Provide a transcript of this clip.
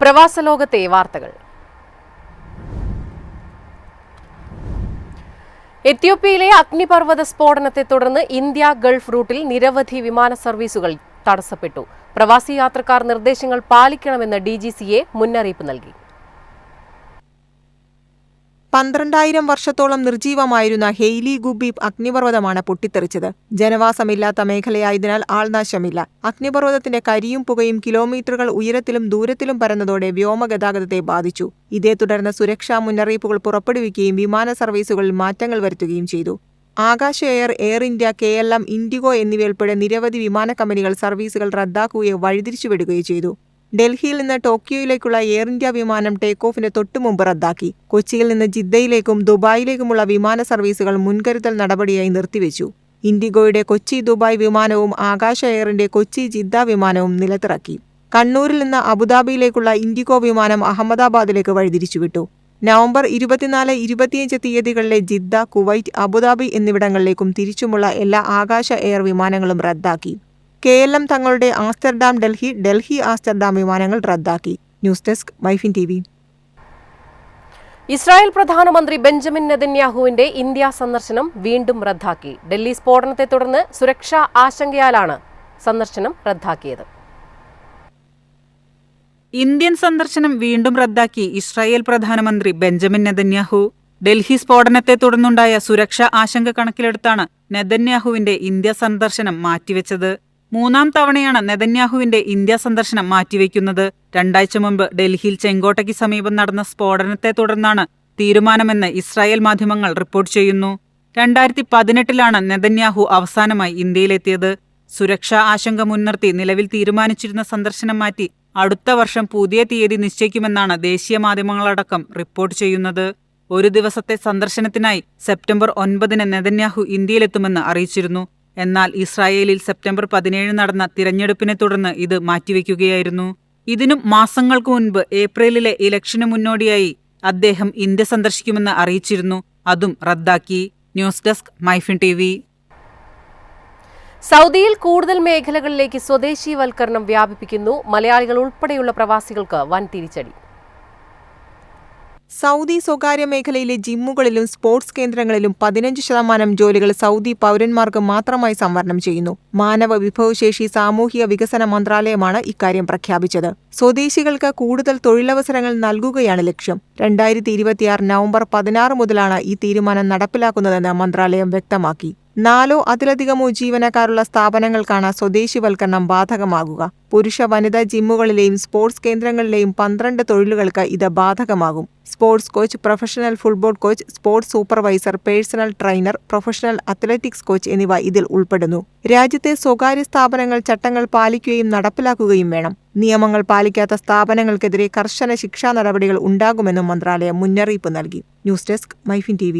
പ്രവാസലോകത്തെ വാർത്തകൾ. എത്യോപ്യയിലെ അഗ്നിപർവത സ്ഫോടനത്തെ തുടർന്ന് India Gulf റൂട്ടിൽ നിരവധി വിമാന സർവീസുകൾ തടസ്സപ്പെട്ടു. പ്രവാസി യാത്രക്കാർ നിർദ്ദേശങ്ങൾ പാലിക്കണമെന്ന് ഡി മുന്നറിയിപ്പ് നൽകി. പന്ത്രണ്ടായിരം വർഷത്തോളം നിർജീവമായിരുന്ന ഹെയ്ലി ഗുബി അഗ്നിപർവതമാണ് പൊട്ടിത്തെറിച്ചത്. ജനവാസമില്ലാത്ത മേഖലയായതിനാൽ ആൾനാശമില്ല അഗ്നിപർവതത്തിന്റെ കരിയും പുകയും കിലോമീറ്ററുകൾ ഉയരത്തിലും ദൂരത്തിലും പരന്നതോടെ വ്യോമഗതാഗതത്തെ ബാധിച്ചു. ഇതേ തുടർന്ന് സുരക്ഷാ മുന്നറിയിപ്പുകൾ പുറപ്പെടുവിക്കുകയും വിമാന സർവീസുകളിൽ മാറ്റങ്ങൾ വരുത്തുകയും ചെയ്തു. Akasa air air India K L M IndiGo എന്നിവയുൾപ്പെടെ നിരവധി വിമാന കമ്പനികൾ സർവീസുകൾ റദ്ദാക്കുകയോ വഴിതിരിച്ചുവിടുകയോ ചെയ്തു. ഡൽഹിയിൽ നിന്ന് ടോക്കിയോയിലേക്കുള്ള എയർ ഇന്ത്യ വിമാനം ടേക്ക് ഓഫിന് തൊട്ടുമുമ്പ് റദ്ദാക്കി. കൊച്ചിയിൽ നിന്ന് ജിദ്ദയിലേക്കും ദുബായിലേക്കുമുള്ള വിമാന സർവീസുകൾ മുൻകരുതൽ നടപടിയായി നിർത്തിവെച്ചു. ഇൻഡിഗോയുടെ കൊച്ചി ദുബായ് വിമാനവും ആകാശ എയറിന്റെ കൊച്ചി ജിദ്ദ വിമാനവും നിലത്തിറക്കി. കണ്ണൂരിൽ നിന്ന് അബുദാബിയിലേക്കുള്ള ഇൻഡിഗോ വിമാനം അഹമ്മദാബാദിലേക്ക് വഴിതിരിച്ചുവിട്ടു. നവംബർ ഇരുപത്തിനാല് ഇരുപത്തിയഞ്ച് തീയതികളിലെ ജിദ്ദ കുവൈറ്റ് അബുദാബി എന്നിവിടങ്ങളിലേക്കും തിരിച്ചുമുള്ള എല്ലാ ആകാശ എയർ വിമാനങ്ങളും റദ്ദാക്കി. കെ എൽ എം തങ്ങളുടെ ആംസ്റ്റർഡാം ഡൽഹി ഡൽഹി ആംസ്റ്റർഡാം വിമാനങ്ങൾ റദ്ദാക്കി. ന്യൂസ് ഡെസ്ക് വൈഫിൻ ടി വി. ഇസ്രായേൽ പ്രധാനമന്ത്രി ബെഞ്ചമിൻ നെതന്യാഹുവിന്റെ ഇന്ത്യ സന്ദർശനം വീണ്ടും റദ്ദാക്കി. ഡൽഹി സ്ഫോടനത്തെ തുടർന്ന് സുരക്ഷാ ആശങ്കയാലാണ് സന്ദർശനം റദ്ദാക്കിയത്. ഇന്ത്യൻ സന്ദർശനം വീണ്ടും റദ്ദാക്കി ഇസ്രായേൽ പ്രധാനമന്ത്രി ബെഞ്ചമിൻ നെതന്യാഹു. ഡൽഹി സ്ഫോടനത്തെ തുടർന്നുണ്ടായ സുരക്ഷാ ആശങ്ക കണക്കിലെടുത്താണ് നെതന്യാഹുവിന്റെ ഇന്ത്യ സന്ദർശനം മാറ്റിവെച്ചത്. മൂന്നാം തവണയാണ് നെതന്യാഹുവിന്റെ ഇന്ത്യ സന്ദർശനം മാറ്റിവെക്കുന്നത്. രണ്ടാഴ്ച മുമ്പ് ഡൽഹിയിൽ ചെങ്കോട്ടയ്ക്ക് സമീപം നടന്ന സ്ഫോടനത്തെ തുടർന്നാണ് തീരുമാനമെന്ന് ഇസ്രായേൽ മാധ്യമങ്ങൾ റിപ്പോർട്ട് ചെയ്യുന്നു. രണ്ടായിരത്തി പതിനെട്ടിലാണ് നെതന്യാഹു അവസാനമായി ഇന്ത്യയിലെത്തിയത്. സുരക്ഷാ ആശങ്ക മുൻനിർത്തി നിലവിൽ തീരുമാനിച്ചിരുന്ന സന്ദർശനം മാറ്റി അടുത്ത വർഷം പുതിയ തീയതി നിശ്ചയിക്കുമെന്നാണ് ദേശീയ മാധ്യമങ്ങളടക്കം റിപ്പോർട്ട് ചെയ്യുന്നത്. ഒരു ദിവസത്തെ സന്ദർശനത്തിനായി സെപ്റ്റംബർ ഒൻപതിന് നെതന്യാഹു ഇന്ത്യയിലെത്തുമെന്ന് അറിയിച്ചിരുന്നു. എന്നാൽ ഇസ്രായേലിൽ സെപ്റ്റംബർ പതിനേഴ് നടന്ന തിരഞ്ഞെടുപ്പിനെ തുടർന്ന് ഇത് മാറ്റിവെക്കുകയായിരുന്നു. ഇതിനും മാസങ്ങൾക്ക് മുൻപ് ഏപ്രിലിലെ ഇലക്ഷന് മുന്നോടിയായി അദ്ദേഹം ഇന്ത്യ സന്ദർശിക്കുമെന്ന് അറിയിച്ചിരുന്നു. അതും റദ്ദാക്കി. ന്യൂസ് ഡെസ്ക് മൈഫിൻ ടി വി. സൗദിയിൽ കൂടുതൽ മേഖലകളിലേക്ക് സ്വദേശീവൽക്കരണം വ്യാപിപ്പിക്കുന്നു. മലയാളികൾ ഉൾപ്പെടെയുള്ള പ്രവാസികൾക്ക് വൻ തിരിച്ചടി. സൗദി സ്വകാര്യ മേഖലയിലെ ജിമ്മുകളിലും സ്പോർട്സ് കേന്ദ്രങ്ങളിലും പതിനഞ്ച് ശതമാനം ജോലികൾ സൗദി പൗരന്മാർക്ക് മാത്രമായി സംവരണം ചെയ്യുന്നു. മാനവ വിഭവശേഷി സാമൂഹിക വികസന മന്ത്രാലയമാണ് ഇക്കാര്യം പ്രഖ്യാപിച്ചത്. സ്വദേശികൾക്ക് കൂടുതൽ തൊഴിലവസരങ്ങൾ നൽകുകയാണ് ലക്ഷ്യം. രണ്ടായിരത്തി ഇരുപത്തിയാറ് നവംബർ പതിനാറ് മുതലാണ് ഈ തീരുമാനം നടപ്പിലാക്കുന്നതെന്ന് മന്ത്രാലയം വ്യക്തമാക്കി. നാലോ അതിലധികമോ ജീവനക്കാരുള്ള സ്ഥാപനങ്ങൾക്കാണ് സ്വദേശിവൽക്കരണം ബാധകമാകുക. പുരുഷ വനിതാ ജിമ്മുകളിലെയും സ്പോർട്സ് കേന്ദ്രങ്ങളിലെയും പന്ത്രണ്ട് തൊഴിലുകൾക്ക് ഇത് ബാധകമാകും. Sports coach professional football coach sports supervisor personal trainer professional athletics coach എന്നിവ ഇതിൽ ഉൾപ്പെടുന്നു. രാജ്യത്തെ സ്വകാര്യ സ്ഥാപനങ്ങൾ ചട്ടങ്ങൾ പാലിക്കുകയും നടപ്പിലാക്കുകയും വേണം. നിയമങ്ങൾ പാലിക്കാത്ത സ്ഥാപനങ്ങൾക്കെതിരെ കർശന ശിക്ഷാ നടപടികൾ ഉണ്ടാകുമെന്നും മന്ത്രാലയം മുന്നറിയിപ്പ് നൽകി. ന്യൂസ് ഡെസ്ക് മൈഫിൻ ടി